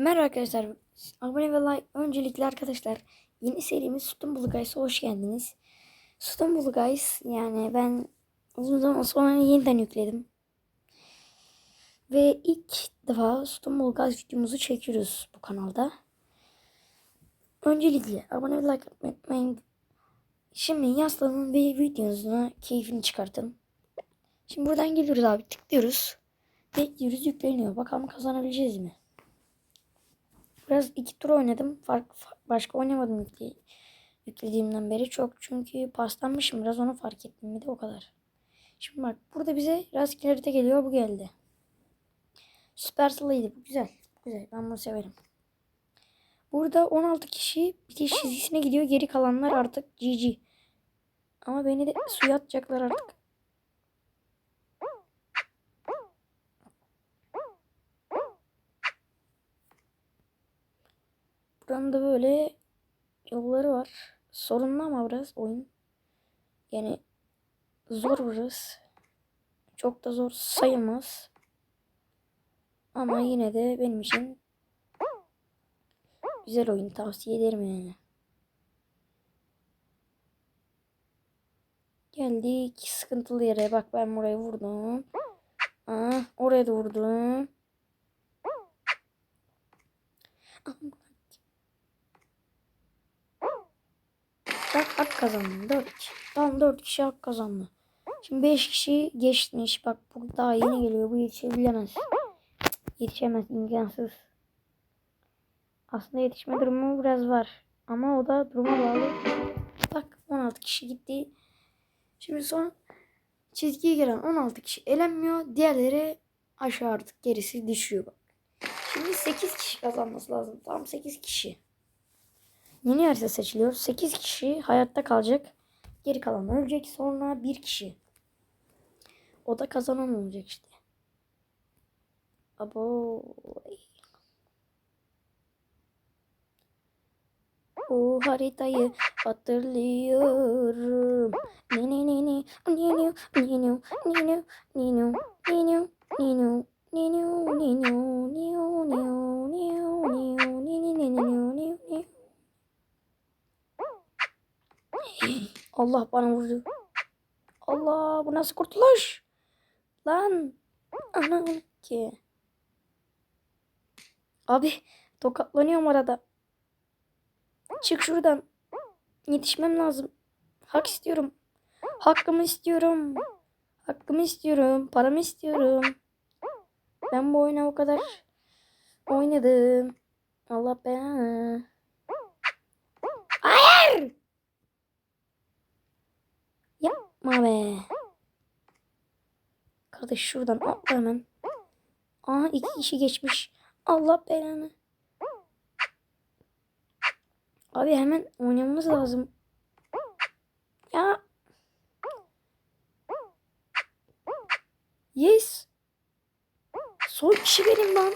Merhaba arkadaşlar. Abone ve like. Öncelikle arkadaşlar yeni serimiz Stumble Guys'a hoş geldiniz. Stumble Guys yani ben uzun zaman sonra yeniden yükledim. Ve ilk defa Stumble Guys videomuzu çekiyoruz bu kanalda. Öncelikle abone ve like unutmayın. Şimdi yaslanın ve videonuzuna keyfini çıkartın. Şimdi buradan geliyoruz abi tıklıyoruz. Bekliyoruz yükleniyor. Bakalım kazanabileceğiz mi? Biraz iki tur oynadım. Fark, fa- başka oynamadım yükle, yüklediğimden beri çok. Çünkü paslanmışım biraz onu fark ettim bir de o kadar. Şimdi bak burada bize rastgele harita geliyor bu geldi. Supercell'ıydı bu güzel. Güzel ben bunu severim. Burada 16 kişi bitiş çizgisine gidiyor. Geri kalanlar artık GG. Ama beni de suya atacaklar artık. Buranın da böyle yolları var. Sorunlu ama biraz oyun. Yani zor burası. Çok da zor sayılmaz. Ama yine de benim için güzel oyun tavsiye ederim yani. Geldik sıkıntılı yere. Bak ben buraya vurdum. Aa, oraya da vurdum. Bak hak kazandım. 4 kişi. Tamam 4 kişi hak kazandı. Şimdi 5 kişi geçmiş. Bak bu daha yeni geliyor. Bu yetişebilemez. Yetişemez. imkansız. Aslında yetişme durumu biraz var. Ama o da duruma bağlı. Bak 16 kişi gitti. Şimdi son çizgiye gelen 16 kişi elenmiyor. Diğerleri aşağı artık gerisi düşüyor bak. Şimdi 8 kişi kazanması lazım. Tam 8 kişi. Yeni harita seçiliyor. 8 kişi hayatta kalacak. Geri kalan ölecek. Sonra 1 kişi. O da kazanan olacak işte. Abo. Bu haritayı hatırlıyorum. Ni ni ni ni ni ni ni ni ni ni ni ni ni ni ni ni Allah bana vurdu. Allah bu nasıl kurtuluş? Lan. Anam ki. Abi tokatlanıyorum arada. Çık şuradan. Yetişmem lazım. Hak istiyorum. Hakkımı istiyorum. Hakkımı istiyorum. Paramı istiyorum. Ben bu oyuna o kadar oynadım. Allah belanı. Hayır. Yapma be. Kardeş şuradan atla hemen. Aha iki kişi geçmiş. Allah belanı. Abi hemen oynamamız lazım. Ya. Yes. Son kişi benim lan.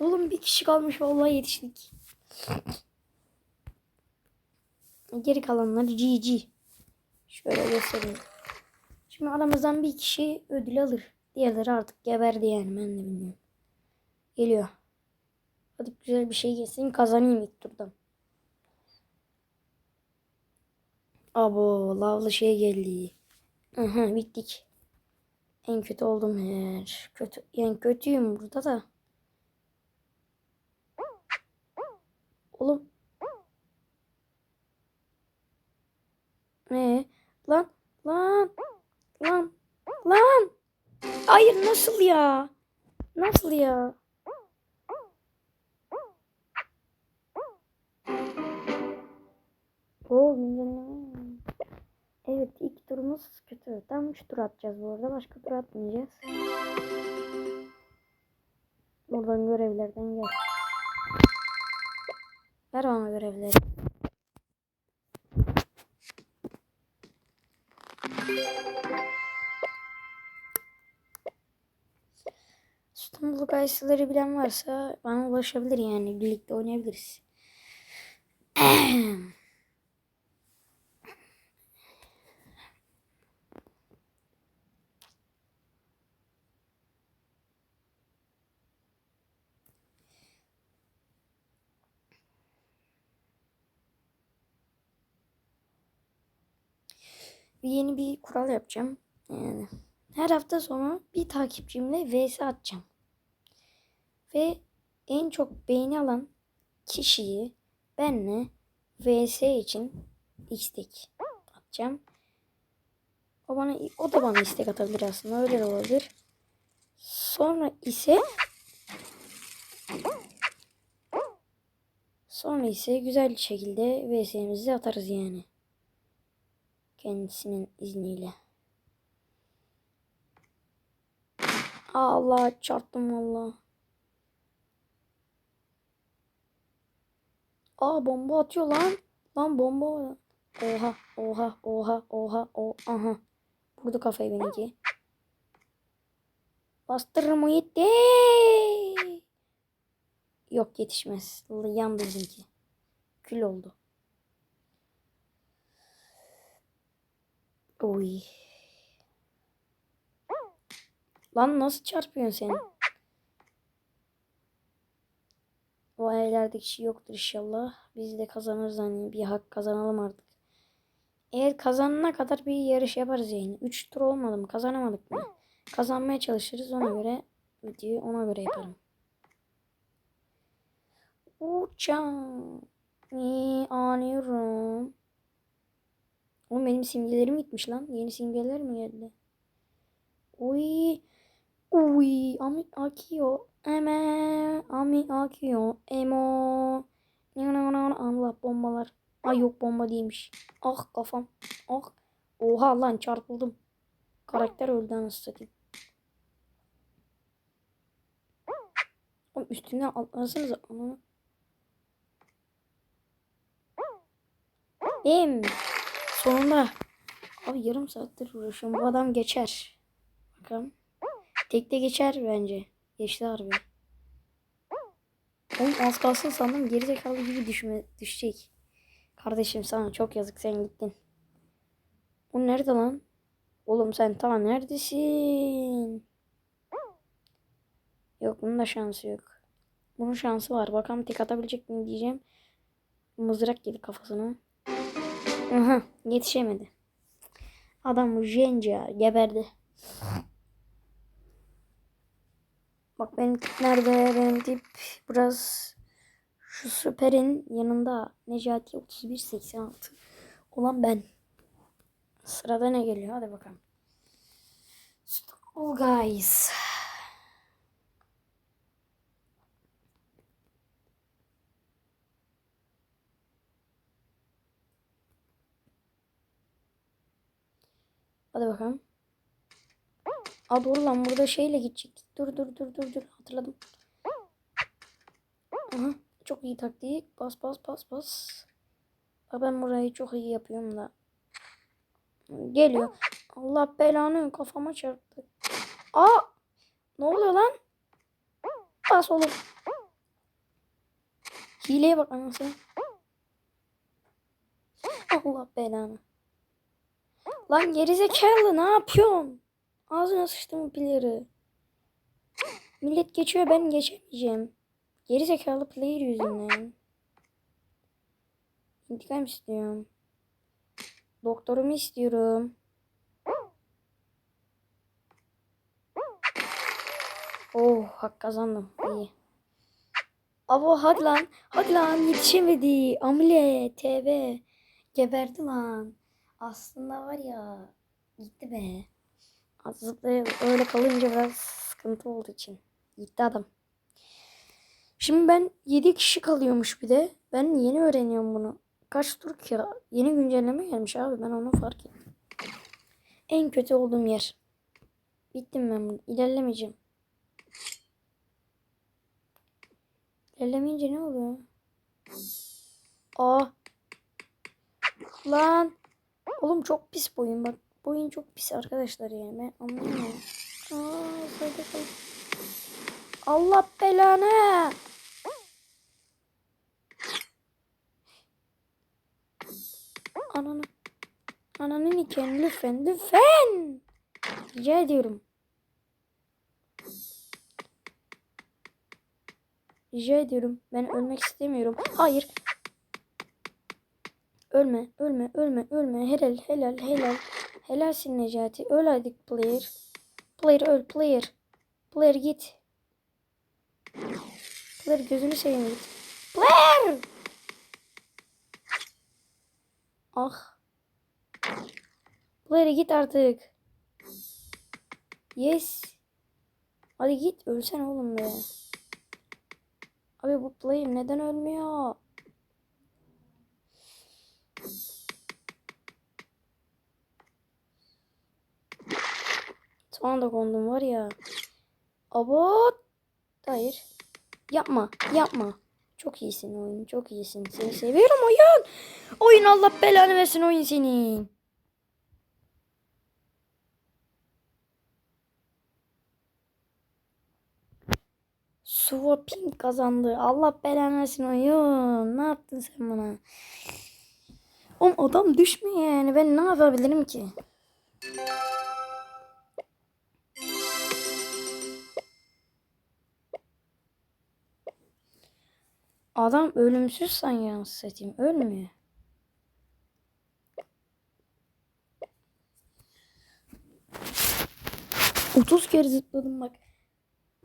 Oğlum bir kişi kalmış vallahi yetiştik. Geri kalanlar GG. Şöyle göstereyim. Şimdi aramızdan bir kişi ödül alır. Diğerleri artık geberdi yani ben de bilmiyorum. Geliyor. Hadi güzel bir şey gelsin kazanayım ilk turdan. Abo lavlı şey geldi. Aha bittik. En kötü oldum her. Kötü. Yani kötüyüm burada da. Oğlum. Ne? Lan. Lan. Lan. Lan. Hayır nasıl ya? Nasıl ya? Oo güncelleme. Evet ilk turumuz kötü. Tam 3 tur atacağız bu arada. Başka tur atmayacağız. Buradan görevlerden gel. Ver bana görevleri. Kayısıları bilen varsa bana ulaşabilir yani. Birlikte oynayabiliriz. yeni bir kural yapacağım. Yani her hafta sonu bir takipçimle vs atacağım. Ve en çok beğeni alan kişiyi benle vs için istek atacağım. O bana o da bana istek atabilir aslında. Öyle de olabilir. Sonra ise Sonra ise güzel bir şekilde VS'mizi atarız yani. Kendisinin izniyle. Allah çarptım valla. Aa bomba atıyor lan. Lan bomba var. Oha oha oha oha o aha. Vurdu kafayı benimki. Bastırır mı yetti? Yok yetişmez. Yandı bizimki. Kül oldu. Oy. Lan nasıl çarpıyorsun sen? O evlerde kişi yoktur inşallah. Biz de kazanırız hani bir hak kazanalım artık. Eğer kazanana kadar bir yarış yaparız yani. 3 tur olmadı mı? Kazanamadık mı? Kazanmaya çalışırız ona göre videoyu ona göre yaparım. İyi anıyorum. Oğlum benim simgelerim gitmiş lan. Yeni simgeler mi geldi? Uy. Uy. Ami akıyor. Eme. Ami akıyor. Emo. Allah bombalar. Ay yok bomba değilmiş. Ah kafam. Ah. Oha lan çarpıldım. Karakter öldü anasını satayım. Oğlum üstünden atlasanıza. Ananı. Bim. Sonunda. Abi yarım saattir uğraşıyorum. Bu adam geçer. Bakalım. Tekte geçer bence. Geçti harbi. Oğlum az kalsın sandım gerizekalı gibi düşme, düşecek. Kardeşim sana çok yazık sen gittin. O nerede lan? Oğlum sen ta neredesin? Yok bunun da şansı yok. Bunun şansı var. Bakalım tek atabilecek mi diyeceğim. Mızrak yedi kafasına. Aha yetişemedi. Adam jenca geberdi. Bak benim tip nerede? Benim tip biraz şu süperin yanında Necati 3186 olan ben. Sırada ne geliyor? Hadi bakalım. Oh guys. Hadi bakalım. Aa doğru lan burada şeyle gidecektik. Dur dur dur dur dur hatırladım. Aha çok iyi taktik. Bas bas bas bas. Aa, ben burayı çok iyi yapıyorum da. Geliyor. Allah belanı kafama çarptı. Aa ne oluyor lan? Bas oğlum. Hileye bak anasını. Allah belanı. Lan gerizekalı ne yapıyorsun? Ağzına sıçtım pilleri. Millet geçiyor ben geçemeyeceğim. Gerizekalı player yüzünden. İntikam istiyorum. Doktorumu istiyorum. Oh hak kazandım. İyi. Abo hadi lan. Hadi lan yetişemedi. Amle TV. Geberdi lan. Aslında var ya gitti be. Zıplayıp öyle kalınca biraz sıkıntı olduğu için. Gitti adam. Şimdi ben 7 kişi kalıyormuş bir de. Ben yeni öğreniyorum bunu. Kaç tur ki? Yeni güncelleme gelmiş abi. Ben onu fark ettim. En kötü olduğum yer. Bittim ben bunu. İlerlemeyeceğim. İlerlemeyince ne oluyor? Aa. Lan. Oğlum çok pis boyun bak. Boyun çok pis arkadaşlar yani. Anlamıyorum. Aa, kal. Allah belanı. Ananı. Ananı nikahını lütfen. Lütfen. Rica ediyorum. Rica ediyorum. Ben ölmek istemiyorum. Hayır. Ölme, ölme, ölme, ölme. Helal, helal, helal. Helalsin Necati. Öl hadi player. Player öl player. Player git. Player gözünü seveyim git. Player! Ah. Player git artık. Yes. Hadi git ölsen oğlum be. Abi bu player neden ölmüyor? Son anda kondum var ya. Abot. Hayır. Yapma. Yapma. Çok iyisin oyun. Çok iyisin. Seni seviyorum oyun. Oyun Allah belanı versin oyun senin. Swapping kazandı. Allah belanı versin oyun. Ne yaptın sen bana? Oğlum adam düşmüyor yani. Ben ne yapabilirim ki? Adam ölümsüz sanki satayım. Ölmüyor. Otuz kere zıpladım bak.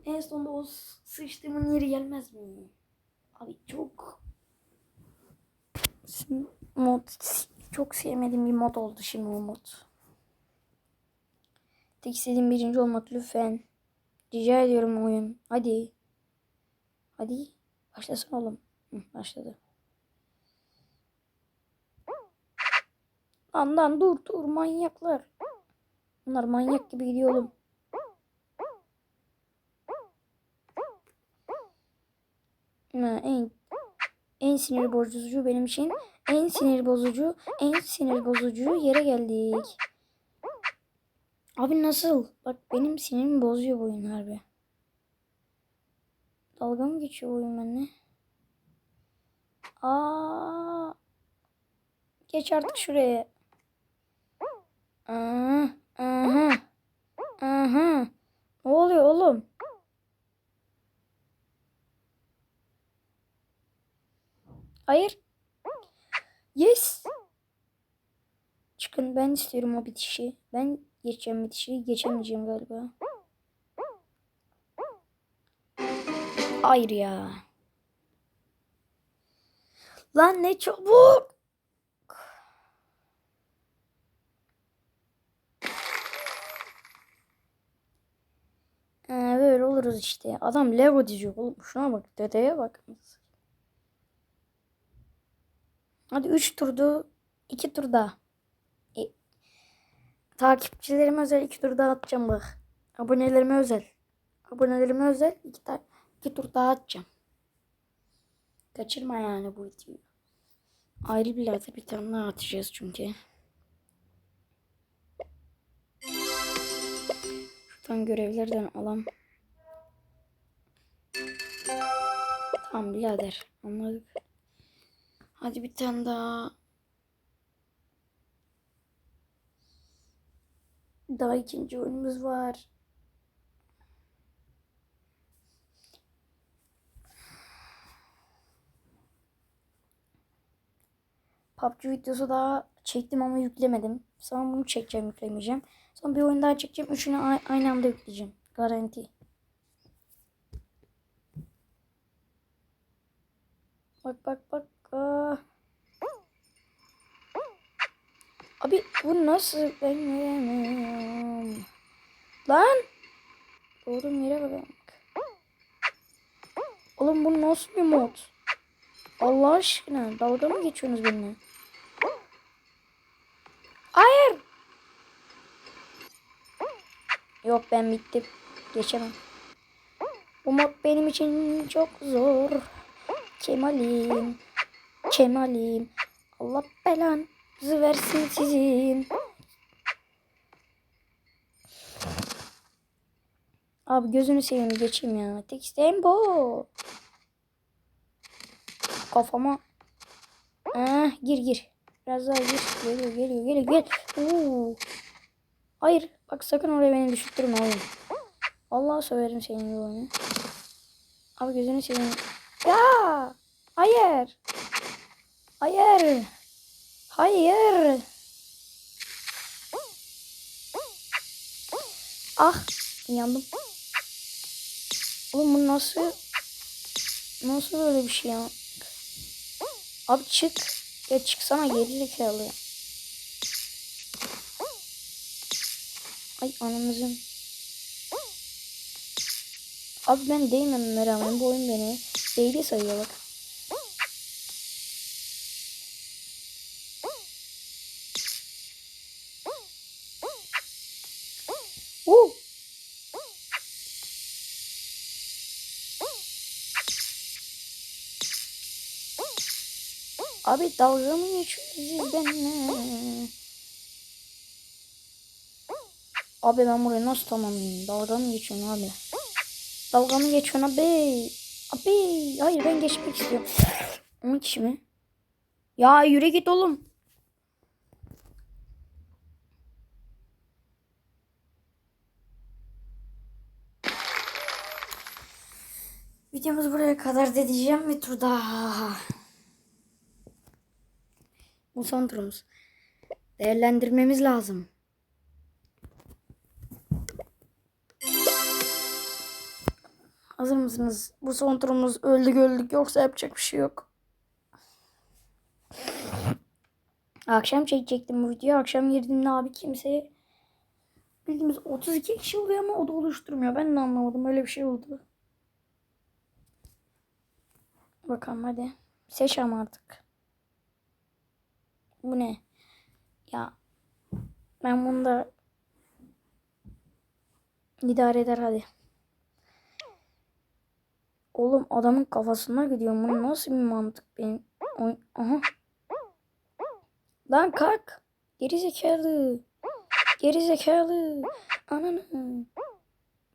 En sonunda o sıçtığımın yeri gelmez mi? Abi çok mod çok sevmediğim bir mod oldu şimdi o mod. Tek istediğim birinci olmak lütfen. Rica ediyorum oyun. Hadi. Hadi. Başlasın oğlum. Başladı. Lan dur dur manyaklar. Bunlar manyak gibi gidiyor oğlum. En en sinir bozucu benim için en sinir bozucu en sinir bozucu yere geldik. Abi nasıl? Bak benim sinirimi bozuyor bu oyun harbi. Dalga mı geçiyor oyun benimle? Aa. Geç artık şuraya. Aha. Aha. Aha. Ne oluyor oğlum? Hayır. Yes. Çıkın ben istiyorum o bitişi. Ben geçeceğim bitişi. Geçemeyeceğim galiba. Hayır ya. Lan ne çabuk. Ee, böyle oluruz işte. Adam Lego diziyor oğlum. Şuna bak. Dedeye bak. Hadi 3 turdu. 2 tur daha. E, takipçilerime özel 2 tur daha atacağım bak. Abonelerime özel. Abonelerime özel 2 iki tur daha atacağım. Kaçırma yani bu videoyu. Ayrı bir lafta bir tane daha atacağız çünkü. Şuradan görevlerden alalım. Tamam birader anladık. Hadi bir tane daha. Daha ikinci oyunumuz var. PUBG videosu daha çektim ama yüklemedim. Sonra bunu çekeceğim yüklemeyeceğim. Sonra bir oyun daha çekeceğim. Üçünü aynı anda yükleyeceğim. Garanti. Bak bak bak. Aa. Abi bu nasıl ben göremiyorum. Lan. Doğduğum yere bak. Oğlum bu nasıl bir mod? Allah aşkına dalga mı geçiyorsunuz benimle? Hayır. Yok ben bittim. Geçemem. Bu mod benim için çok zor. Kemalim. Kemalim. Allah belanızı versin sizin. Abi gözünü seveyim geçeyim ya. Tek isteğim bu. Kafama. Ah, gir gir. Biraz daha gir. Geliyor geliyor geliyor gel. Hayır. Bak sakın oraya beni düşürtme oğlum. Allah söverim senin bu oyunu. Abi gözünü seveyim. Ya. Hayır. Hayır. Hayır. Ah yandım. Oğlum bu nasıl nasıl böyle bir şey ya? Abi çık. Ya çıksana geri zekalı ya. Ay anamızın. Abi ben değmememe rağmen bu oyun beni değdi sayıyor bak. Abi dalga mı geçiyorsunuz benimle? Abi ben burayı nasıl tamamlayayım? Dalga mı geçiyorsun abi? Dalga mı geçiyorsun abi? Abi hayır ben geçmek istiyorum. 10 kişi mi? Ya yürü git oğlum. Videomuz buraya kadar da diyeceğim bir tur daha. Bu son turumuz. Değerlendirmemiz lazım. Hazır mısınız? Bu son turumuz öldük öldük yoksa yapacak bir şey yok. Akşam çekecektim bu videoyu. Akşam girdiğimde abi kimseye bildiğimiz 32 kişi oluyor ama o da oluşturmuyor. Ben de anlamadım. Öyle bir şey oldu. Bakalım hadi. Seç ama artık. Bu ne? Ya ben bunu da idare eder hadi. Oğlum adamın kafasına gidiyor. Bu nasıl bir mantık benim? Oy, aha. Lan kalk. Geri zekalı. Geri zekalı. Ananı.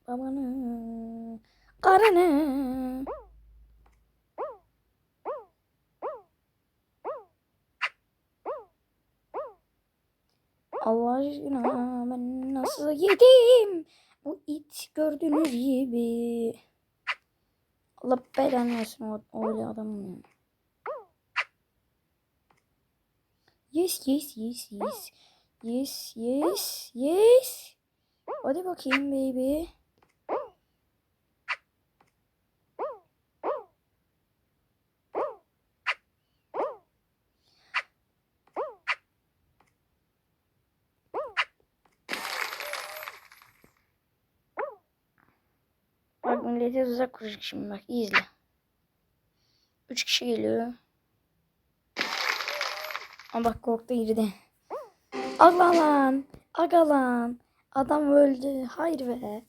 Babanı. Karını. Allah aşkına ben nasıl yedim? Bu it gördüğünüz gibi. Allah belanı versin o öyle adamın ya. Yes yes yes yes. Yes yes yes. Hadi bakayım baby. Bak millete tuzak kuracak şimdi bak iyi izle. Üç kişi geliyor. Ama bak korktu girdi. Aga lan. Adam öldü. Hayır be.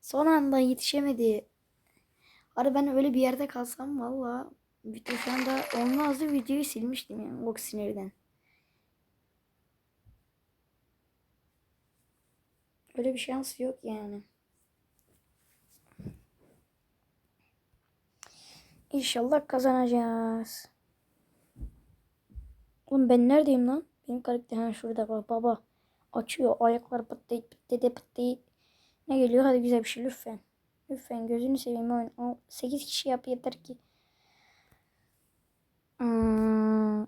Son anda yetişemedi. Ara ben öyle bir yerde kalsam valla video şu anda olmazdı videoyu silmiştim yani o sinirden. Öyle bir şans yok yani. İnşallah kazanacağız. Oğlum ben neredeyim lan? Benim karakter hemen şurada bak baba. Açıyor ayaklar pıtlayıp pıtlayıp pıtlayıp. Ne geliyor? Hadi güzel bir şey lütfen. Lütfen gözünü seveyim oyun. O 8 kişi yap yeter ki. Hmm.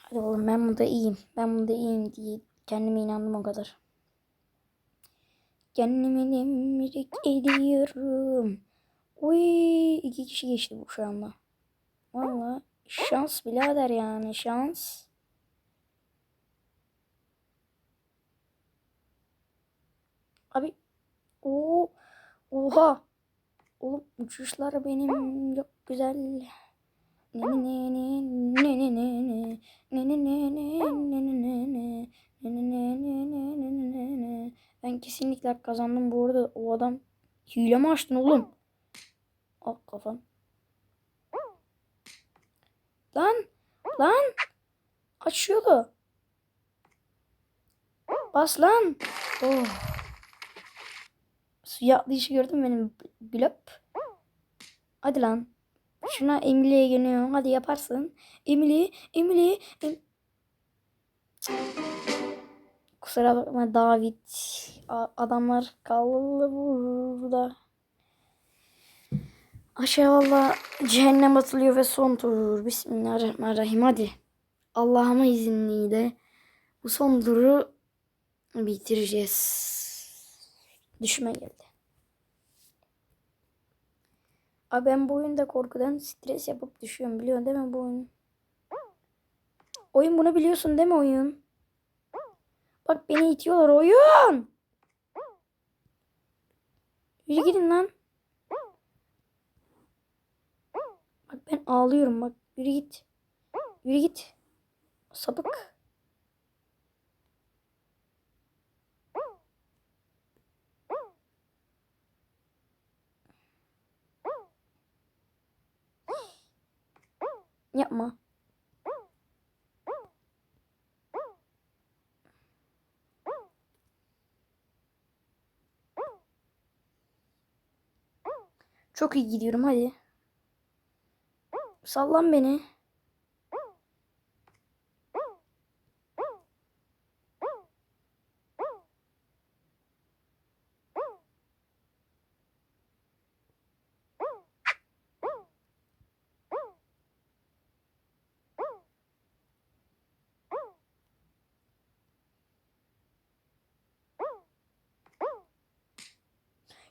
Hadi oğlum ben bunda iyiyim. Ben bunda iyiyim diye kendime inandım o kadar. Kendimi emrik ediyorum. Uy iki kişi geçti bu şu anda. Valla şans birader yani şans. Abi o oha. Oğlum uçuşlar benim çok güzel. Ne ne ne ne ne ne ne ne ne ne ne ne ne ne ne ne ben kesinlikle kazandım bu arada o adam hile mi açtın oğlum? Ah kafam. Lan lan açıyordu. Bas lan. Oh. Suya atlayışı gördün mü benim glöp. Hadi lan. Şuna Emily'ye geliyor. Hadi yaparsın. Emily, Emily. Em Kusura bakma David. A adamlar kaldı burada. Aşağı valla cehennem atılıyor ve son tur. Bismillahirrahmanirrahim. Hadi. Allah'ıma izinliyle bu son turu bitireceğiz. Düşme geldi. Abi ben bu oyunda korkudan stres yapıp düşüyorum. Biliyorsun değil mi bu oyunu? Oyun bunu biliyorsun değil mi oyun? Bak beni itiyorlar oyun. Yürü gidin lan. Bak ağlıyorum bak. Yürü git. Yürü git. Sapık. Yapma. Çok iyi gidiyorum hadi. Sallan beni.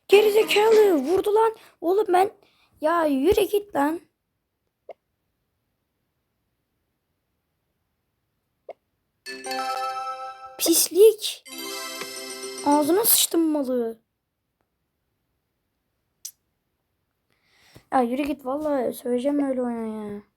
Gerizekalı vurdu lan. Oğlum ben ya yürü git lan. Pislik. Ağzına sıçtım malı. Ya yürü git vallahi söyleyeceğim öyle oyna ya.